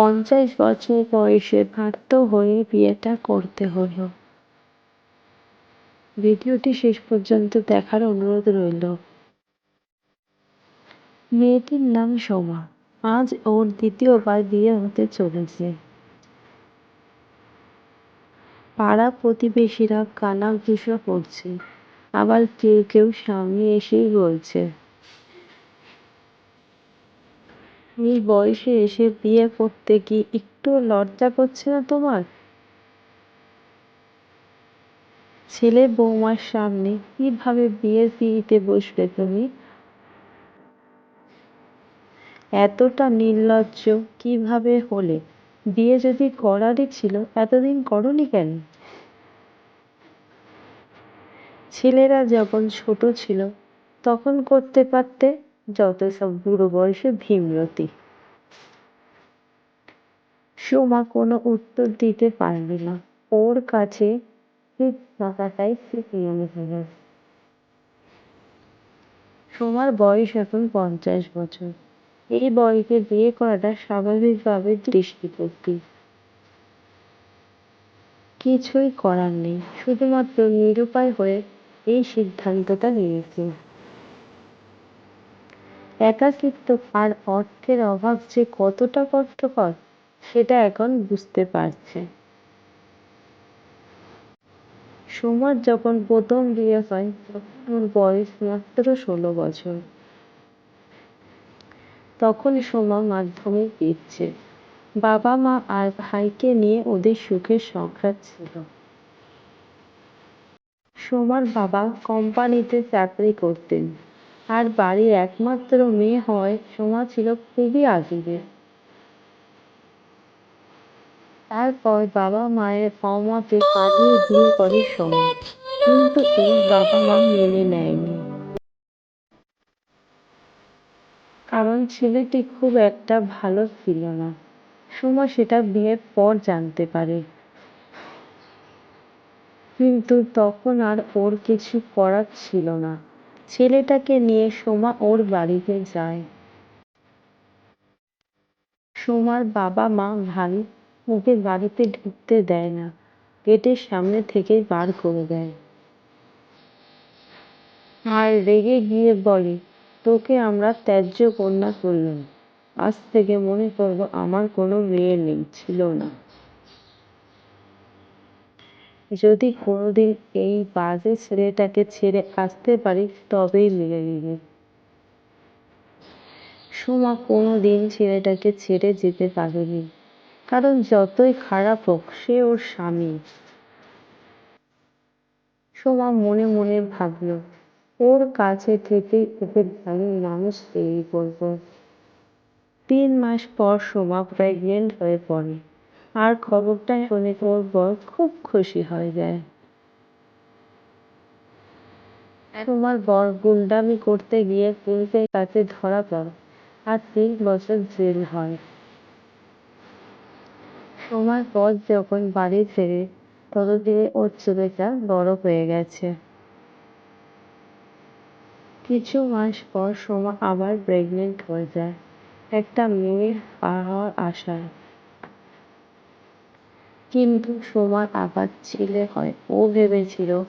পঞ্চাশ বছর বয়সে বাধ্য হয়ে বিয়েটা করতে হলো। ভিডিওটি শেষ পর্যন্ত দেখার অনুরোধ রইল। মেয়েটির নাম সোমা। আজ ওর দ্বিতীয়বার বিয়ে হতে চলেছে। পাড়া প্রতিবেশীরা কানা কানাঘুষো করছে। আবার কেউ কেউ সামনে এসেই বলছে এই বয়সে এসে বিয়ে করতে কি একটু লজ্জা করছে না তোমার? ছেলে বৌমার সামনে কীভাবে বিয়ের পিড়িতে বসবে তুমি? এতটা নির্লজ্জ কীভাবে হলে? বিয়ে যদি করারই ছিল, এতদিন করনি কেন? ছেলেরা যখন ছোট ছিল, তখন করতে পারতে যত সব বুড়ো বয়সে ভীমরতি সোমা কোনো উত্তর দিতে পারবে না। ওর কাছে থাকাটাই সোমার বয়স এখন পঞ্চাশ বছর। এই বয়সে বিয়ে করাটা স্বাভাবিকভাবে দৃষ্টিপত্তি। কিছুই করার নেই। শুধুমাত্র নিরুপায় হয়ে এই সিদ্ধান্তটা নিয়েছি। একাকিত্ব আর অর্থের অভাব যে কতটা কষ্টকর, সেটা এখন বুঝতে পারছে। সোমার যখন প্রথম বিয়ে হয়, তখন ওর বয়স মাত্র ষোলো বছর। তখন সোমা মাধ্যমিক দিচ্ছে। বাবা মা আর ভাইকে নিয়ে ওদের সুখের সংসার ছিল। সোমার বাবা কোম্পানিতে চাকরি করতেন। আর বাড়ির একমাত্র মেয়ে হওয়ায় সোমা ছিল খুবই আদুরে তারপর বাবা মায়ের অমতে পালিয়ে বিয়ে করে সোমা কিন্তু এই বাবা মা মেনে নেয়নি। কারণ ছেলেটি খুব একটা ভালো ছিল না। সোমা সেটা বিয়ের পর জানতে পারে। কিন্তু তখন আর ওর কিছু করার ছিল না। ছেলেটাকে নিয়ে সোমা ওর বাড়িতে যায়। সোমার বাবা মা ভাই ওকে বাড়িতে ঢুকতে দেয় না, গেটের সামনে থেকে বার করে দেয়। আর রেগে গিয়ে বলে, তোকে আমরা ত্যায্য কন্যা করলাম। আজ থেকে মনে করব আমার কোনো মেয়ে নেই, ছিল না। যদি কোনোদিন এই বাজে ছেলেটাকে ছেড়ে আসতে পারি, তবেই মেনে নিবে সোমা কোনোদিন ছেলেটাকে ছেড়ে যেতে পারেনি, কারণ যতই খারাপ হোক, সে ওর স্বামী। সোমা মনে মনে ভাবল, ওর কাছে থেকে ওকে ভালো মানুষ তৈরি করব। তিন মাস পর সোমা প্রেগনেন্ট হয়ে পড়ে। আর খবরটা শুনে ওর বর খুব খুশি হয়ে যায়। তোমার বর গুন্ডামি করতে গিয়ে পুলিশের কাছে ধরা পড়ে আর তিন বছর জেল হয়। সোমার পর যখন বাড়ি ফেরে ততদিনে ওর ছেলেটা বড় হয়ে গেছে। কিছু মাস পর সোমা আবার প্রেগনেন্ট হয়ে যায়। একটা মেয়ে পাওয়ার আশায় কিন্তু সোমার আবার ছেলে হয়। ও ভেবেছিল,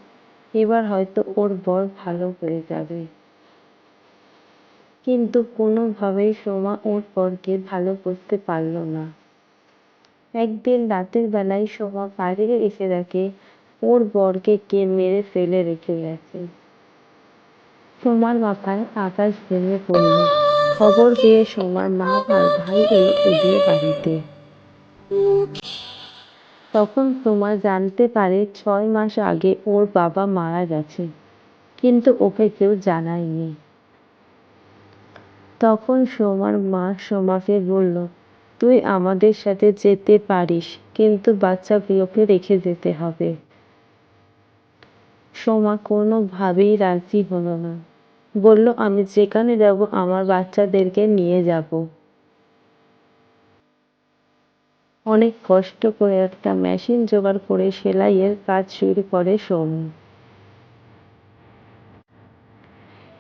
এবার হয়তো ওর বর ভালো হয়ে যাবে। কিন্তু কোনোভাবেই সোমা ওর বরকে ভালো করতে পারল না। একদিন রাতের বেলায় সোমা বাইরে এসে দেখে, ওর বরকে কে মেরে ফেলে রেখে গেছে। সোমার মাথায় আকাশ ভেঙে পড়ল। খবর পেয়ে সোমার মা আর ভাই এলো ওদের বাড়িতে। তখন সোমা জানতে পারে ছয় মাস আগে ওর বাবা মারা গেছে। কিন্তু ওকে কেউ জানায়নি। তখন সোমার মা সোমাকে বলল, তুই আমাদের সাথে যেতে পারিস, কিন্তু বাচ্চাগুলোকে রেখে যেতে হবে। সোমা কোনোভাবেই রাজি হলো না। বলল, আমি যেখানে যাব, আমার বাচ্চাদেরকে নিয়ে যাব। অনেক কষ্ট করে একটা মেশিন জোগাড় করে সেলাইয়ের কাজ শুরু করে সোম।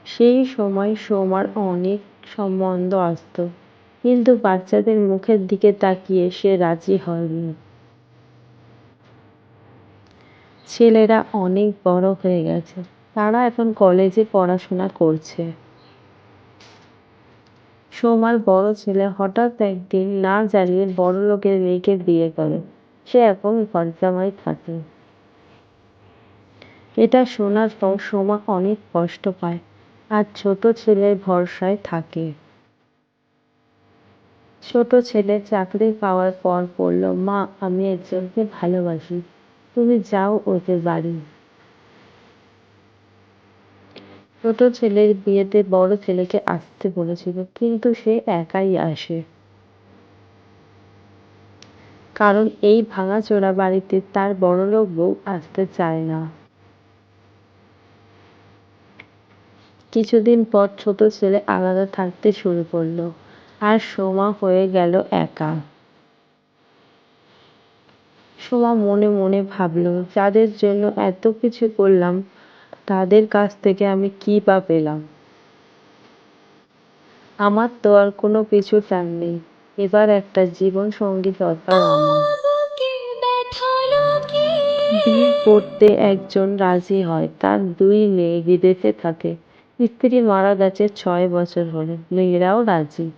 সেই সময় সোমার অনেক সম্বন্ধ আসতো, কিন্তু বাচ্চাদের মুখের দিকে তাকিয়ে সে রাজি হয়নি। ছেলেরা অনেক বড় হয়ে গেছে, তারা এখন কলেজে পড়াশোনা করছে। সোমার বড় ছেলে হঠাৎ একদিন না জানিয়ে বড়লোকের মেয়েকে বিয়ে করে। সে এখন ঘরজামাই থাকে। এটা শোনার পর সোমা অনেক কষ্ট পায় আর ছোট ছেলের ভরসায় থাকে। ছোট ছেলে চাকরি পাওয়ার পর বলল, মা, আমি একজনকে ভালোবাসি। তুমি যাও ওদের বাড়ি। ছোট ছেলের বিয়েতে বড় ছেলেকে আসতে বলেছিল, কিন্তু সে একাই আসে। কারণ এই ভাঙাচোরা বাড়িতে তার বড়লোক বউ আসতে চায় না। কিছুদিন পর ছোট ছেলে আলাদা থাকতে শুরু করল, আর সোমা হয়ে গেল একা। সোমা মনে মনে ভাবলো, যাদের জন্য এত কিছু করলাম তাদের কাছ থেকে আমি কি বা পেলাম? আমার তো আর কোনো কিছু চান নেই। এবার একটা জীবন সঙ্গী দরকার বিয়ে করতে একজন রাজি হয়, তার দুই মেয়ে বিদেশে থাকে। স্ত্রী মারা গেছে ছয় বছর হলে, মেয়েরাও রাজি।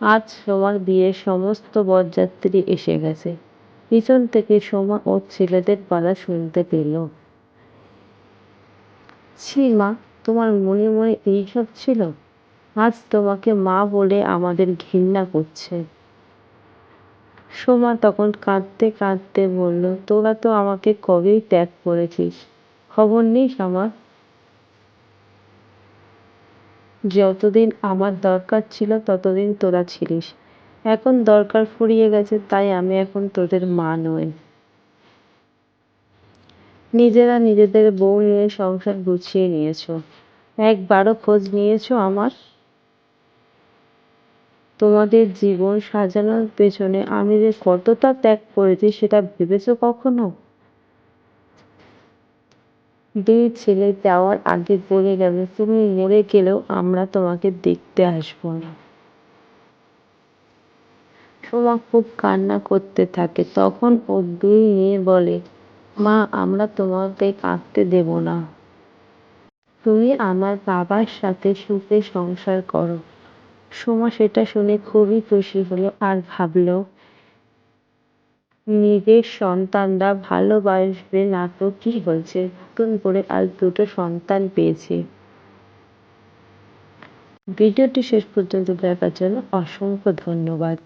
আজ সোমার বিয়ের সমস্ত বরযাত্রী এসে গেছে। পিছন থেকে সোমা ও ছেলেদের গলা শুনতে পেল। ছি মা, তোমার মনে মনে এইসব ছিল? আজ তোমাকে মা বলে আমাদের ঘৃণা করছে। সোমা তখন কাঁদতে কাঁদতে বলল, তোরা তো আমাকে কবেই ত্যাগ করেছিস? খবর নিস আমার? যতদিন আমার দরকার ছিল ততদিন তোরা ছিলিস। এখন দরকার ফুরিয়ে গেছে, তাই আমি এখন তোদের মা নই। নিজেরা নিজেদের বউ নিয়ে সংসার গুছিয়ে নিয়েছো। একবারও খোঁজ নিয়েছো আমার? তোমাদের জীবন সাজানোর পেছনে আমি যে কতটা ত্যাগ করেছি সেটা ভেবেছো কখনো? দুই ছেলে যাওয়ার আগে বলে গেল, তুমি মরে গেলেও আমরা তোমাকে দেখতে আসব না। সোমা খুব কান্না করতে থাকে। তখন ও দুই মেয়ে বলে মা, আমরা তোমাকে কাঁদতে দেব না। তুমি আমার বাবার সাথে সুখে সংসার করো। সোমা সেটা শুনে খুবই খুশি হলো আর ভাবলো, নিজের সন্তানরা ভালোবাসবে না তো কি হয়েছে? নতুন করে আর দুটো সন্তান পেয়েছে। ভিডিওটি শেষ পর্যন্ত দেখার জন্য অসংখ্য ধন্যবাদ।